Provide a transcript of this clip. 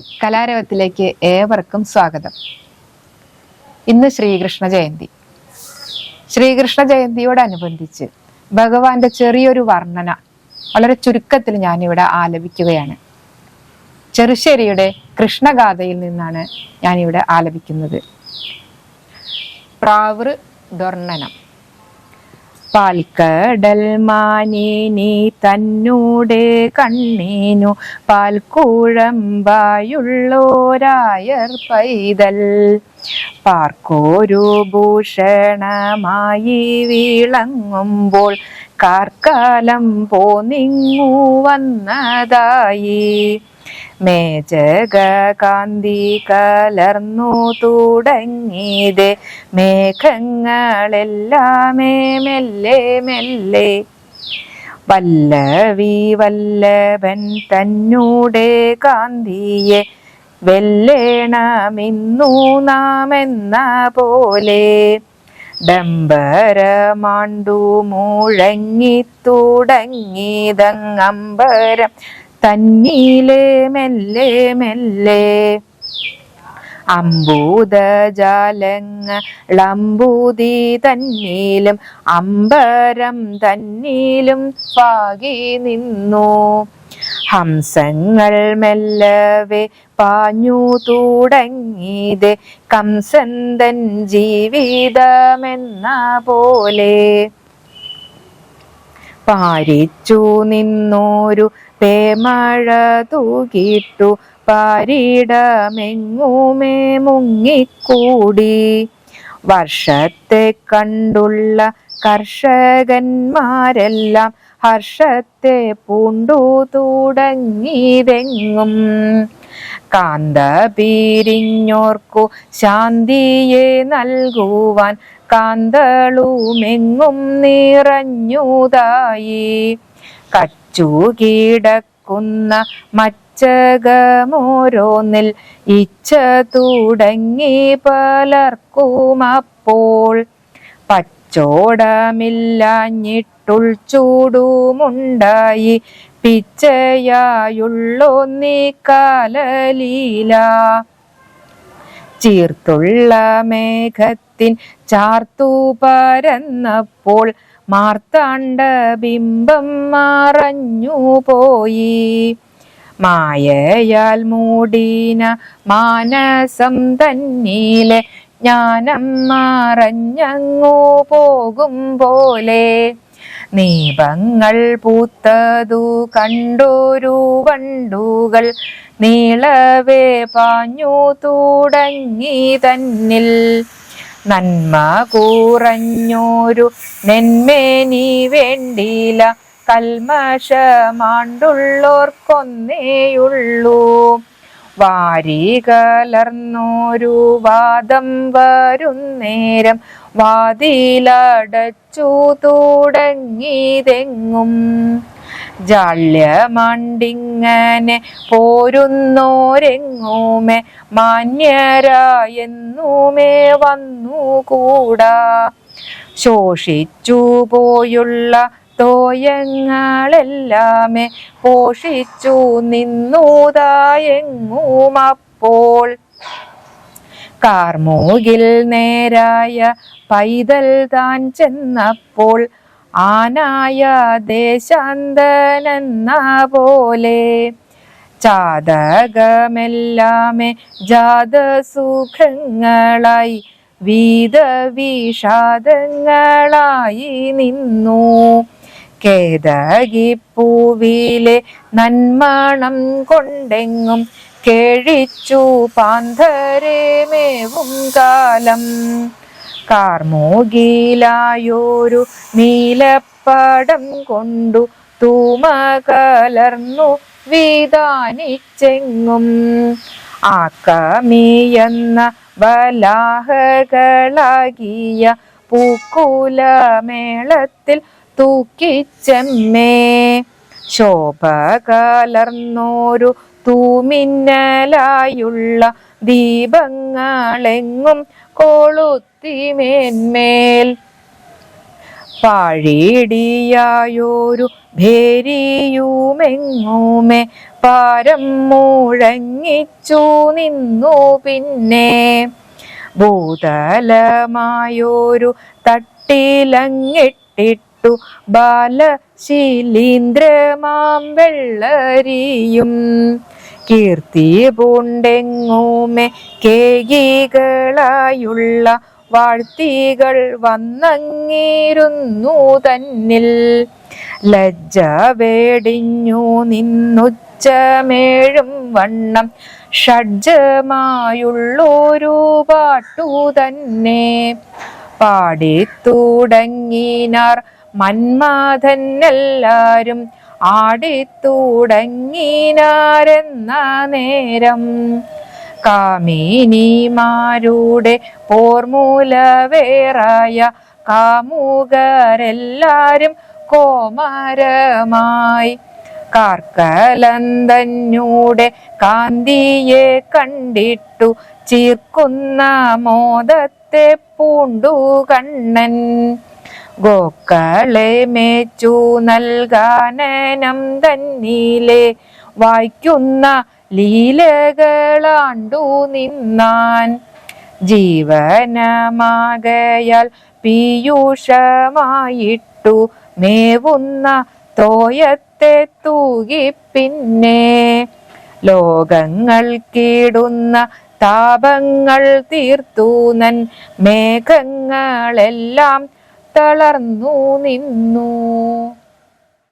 കലാരവത്തിലേക്ക് ഏവർക്കും സ്വാഗതം. ഇന്ന് ശ്രീകൃഷ്ണ ജയന്തി. ശ്രീകൃഷ്ണ ജയന്തിയോടനുബന്ധിച്ച് ഭഗവാന്റെ ചെറിയൊരു വർണന വളരെ ചുരുക്കത്തിൽ ഞാനിവിടെ ആലപിക്കുകയാണ്. ചെറുശ്ശേരിയുടെ കൃഷ്ണഗാഥയിൽ നിന്നാണ് ഞാനിവിടെ ആലപിക്കുന്നത്. പ്രാവൃ ദൊർണനം. പാൽക്കടൽ മാനേനെ തന്നൂടെ കണ്ണീനു പാൽക്കുഴമ്പായുള്ളോരായർ പൈതൽ. പാർക്കോരു ഭൂഷണമായി വിളങ്ങുമ്പോൾ കാർക്കാലം പോന്നിങ്ങു വന്നതായി. മേജക കാന്തി കലർന്നു തുടങ്ങിയത് മേഘങ്ങളെല്ലാമേ മെല്ലെ മെല്ലെ. വല്ലവി വല്ലഭൻ തന്നൂടെ കാന്തിയെ വെല്ലേണമിന്നു നാം എന്ന പോലെ. ഡംബരമാണ്ടു മുഴങ്ങി തന്നീലെ മെല്ലെ മെല്ലെ. അമ്പൂതജാലങ്ങളമ്പൂതി തന്നീലും അമ്പരം തന്നീലും പാകി നിന്നു. ഹംസങ്ങൾ മെല്ലവെ പാഞ്ഞു തുടങ്ങിയത് കംസന്തൻ ജീവിതമെന്ന പോലെ. പാരിച്ചു നിന്നോരു പേമഴ തൂകിട്ടു. പാരിടമെങ്ങുമേ മുങ്ങിക്കൂടി. വർഷത്തെ കണ്ടുള്ള കർഷകന്മാരെല്ലാം ഹർഷത്തെ പൂണ്ടു തുടങ്ങിയതെങ്ങും. കാന്ത പീരിഞ്ഞോർക്കു ശാന്തിയെ നൽകുവാൻ കാന്തളുമെങ്ങും നിറഞ്ഞുതായി. കച്ചു കീടക്കുന്ന മച്ചകമോരോന്നിൽ ഇച്ഛ തുടങ്ങി പലർക്കുമപ്പോൾ പച്ചോടമില്ലാഞ്ഞിട്ടുൾ ചൂടുമുണ്ടായി. പിച്ചയായുള്ളൊന്നീ കാലലീല. ചീർത്തുള്ള മേഘത്തിൻ ചാർത്തു പരന്നപ്പോൾ മാർത്താണ്ട ബിംബം മറഞ്ഞു പോയി. മായയാൽ മൂടീന മാനസം തന്നീലെ ജ്ഞാനം മറഞ്ഞങ്ങു പോകും പോലെ. നീപങ്ങൾ പൂത്തതു കണ്ടൊരു വണ്ടുകൾ നീളവേ പാഞ്ഞു തുടങ്ങി തന്നിൽ. നന്മ കൂറഞ്ഞോരു നെന്മേനി വേണ്ടില കൽമഷമാണ്ടുള്ളോർക്കൊന്നേയുള്ളൂ. വാരി കലർന്നോരു വാദം വരുന്നേരം വാതിലടച്ചു തുടങ്ങിയതെങ്ങും. ജാള്യമണ്ടിങ്ങനെ പോരുന്നോരെങ്ങുമേ? മാന്യരായെന്നുമേ വന്നുകൂടാ. ശോഷിച്ചു പോയുള്ള തോയങ്ങളെല്ലാമേ പോഷിച്ചു നിന്നൂതായെങ്ങുമപ്പോൾ കാർമൂകിൽ നേരായ പൈതൽ താൻ ചെന്നപ്പോൾ ആനായ ദേശാന്തനെന്ന പോലെ ചാതകമെല്ലാമേ ജാതസുഖങ്ങളായി വീതവിഷാദങ്ങളായി നിന്നു. കേതകിപ്പൂവിലെ നന്മണം കൊണ്ടെങ്ങും കേഴിച്ചു പാന്തരേമേവും കാലം. കാർമോകിലായോരു നീലപ്പടം കൊണ്ടു തൂമ കലർന്നു വീതാനിച്ചെങ്ങും. ആക്കമിയെന്ന ബലാഹകളാകിയ പൂക്കുലമേളത്തിൽ തൂക്കിച്ചെമ്മേ. ശോഭ കലർന്നോരു തൂമിന്നലായുള്ള ദീപങ്ങളെങ്ങും കൊളുത്തിമേന്മേൽ. പാഴിടിയായോരു ഭേരിയുമെങ്ങുമേ പാരം മുഴങ്ങിച്ചു നിന്നു പിന്നെ. ഭൂതലമായോരു തട്ടിലങ്ങിട്ടിട്ടു ബാലശീലീന്ദ്രമാം വെള്ളരിയും കീർത്തി പൂണ്ടെങ്ങുമേ കേകികളായുള്ള വാഴ്ത്തികൾ വന്നങ്ങിരുന്നു തന്നിൽ. ലജ്ജ വേടിഞ്ഞു നിന്നുച്ചമേഴും വണ്ണം ഷഡ്ജമായുള്ളൊരു പാട്ടു തന്നെ. പാടിത്തുടങ്ങിനാർ മന്മാഥനെല്ലാരും ആടിത്തുടങ്ങിനാരെന്ന നേരം. കാമിനിമാരുടെ പോർമൂലവേറായ കാമുകരെല്ലാരും കോമാരമായി. കാർക്കലന്തന്നൂടെ കാന്തിയെ കണ്ടിട്ടു ചീർക്കുന്ന മോദത്തെ പൂണ്ടു കണ്ണൻ ഗോക്കളെ മേച്ചു നൽകാനനം തന്നീലെ. വായിക്കുന്ന ലീലകളാണ്ടു നിന്നാൻ. ജീവനമാകയാൽ പീയൂഷമായിട്ടു മേവുന്ന തോയത്തെ തൂകി പിന്നെ. ലോകങ്ങൾ കീടുന്ന താപങ്ങൾ തീർത്തു നൻ മേഘങ്ങളെല്ലാം തളർന്നു നിന്നു.